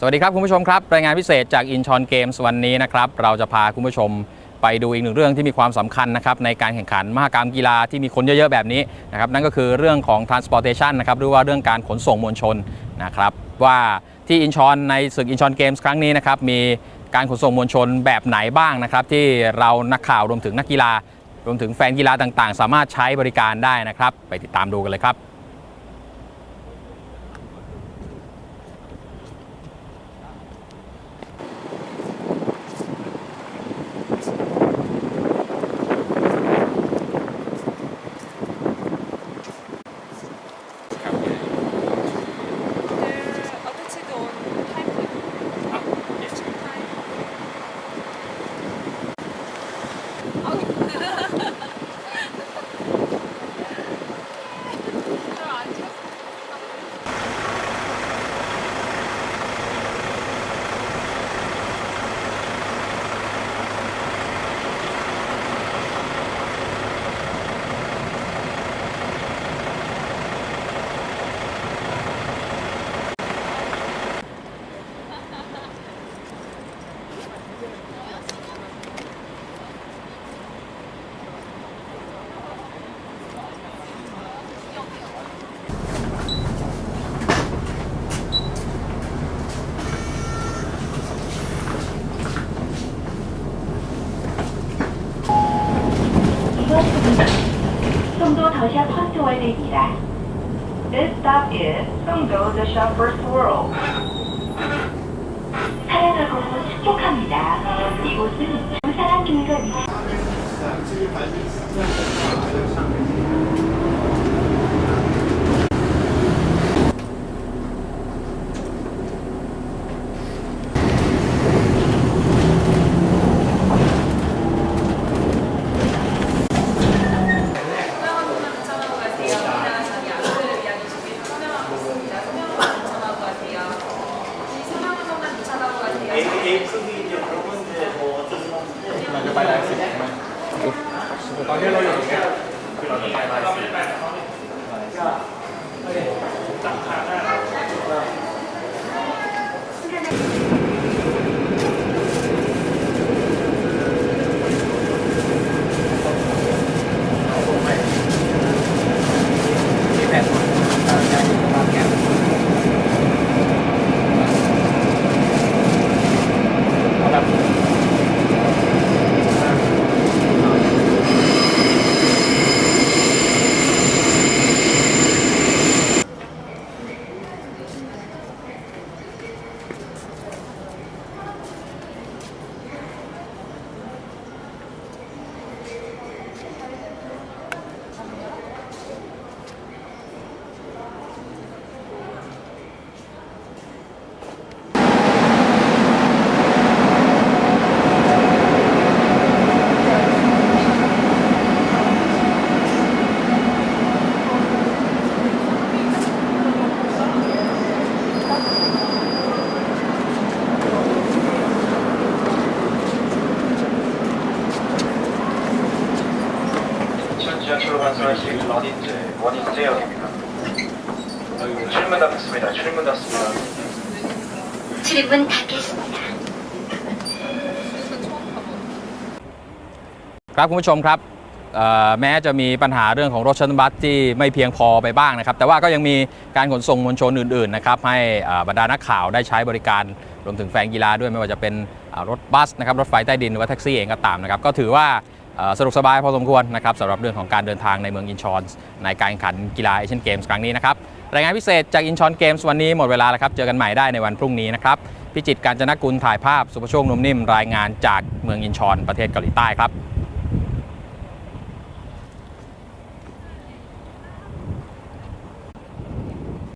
สวัสดีครับคุณผู้ชมครับ รายงานพิเศษจากอินชอนเกมส์วันนี้นะครับเราจะพาคุณผู้ชมไปดูอีกหนึ่งเรื่องที่มีความสำคัญนะครับในการแข่งขันมหกรรมกีฬาที่มีคนเยอะๆ แบบนี้นะครับนั่นก็คือเรื่องของ transportation นะครับหรือว่าเรื่องการขนส่งมวลชนนะครับว่าที่อินชอนในศึกอินชอนเกมส์ครั้งนี้นะครับมีการขนส่งมวลชนแบบไหนบ้างนะครับที่เรานักข่าวรวมถึงนักกีฬารวมถึงแฟนกีฬาต่างๆ สามารถใช้บริการได้นะครับ ไปติดตามดูกันเลยครับ 더샵 컨트롤입니다. This stop is 송도 the shop first world. 사랑하고 축복합니다. 이곳은 부산한 교회가 위치 คืเราอยู่ตรงเนี้คือเราจะไปลายสีก็โอเคตัดขาดได้ 지하철로 관설하실 어딘지 원인제역입니다. 출문 닫습니다. 출문 닫습니다. 출입문 닫겠습니다. ครับคุณผู้ชมครับเอ่อแม้จะมีปัญหาเรื่องของรถชันบัสที่ไม่เพียงพอไปบ้างนะครับ แต่ว่าก็ยังมีการขนส่งมวลชนอื่นๆนะครับให้อ่าบรรดานักข่าวได้ใช้บริการรวมถึงแฟนกีฬาด้วยไม่ว่าจะเป็นอ่ารถบัสนะครับรถไฟใต้ดินหรือว่าแท็กซี่เองก็ตามนะครับก็ถือว่าเอ่อ สะดวกสบายพอสมควรนะครับสำหรับเรื่องของการเดินทางในเมืองอินชอนในการแข่งขันกีฬาเอเชียนเกมส์ครั้งนี้นะครับรายงานพิเศษจากอินชอนเกมส์วันนี้หมดเวลาแล้วครับ เจอกันใหม่ได้ในวันพรุ่งนี้นะครับพิจิตรการจนกุลถ่ายภาพสุภโชคนุ่มนิ่มรายงานจากเมืองอินชอนประเทศเกาหลีใต้ครับ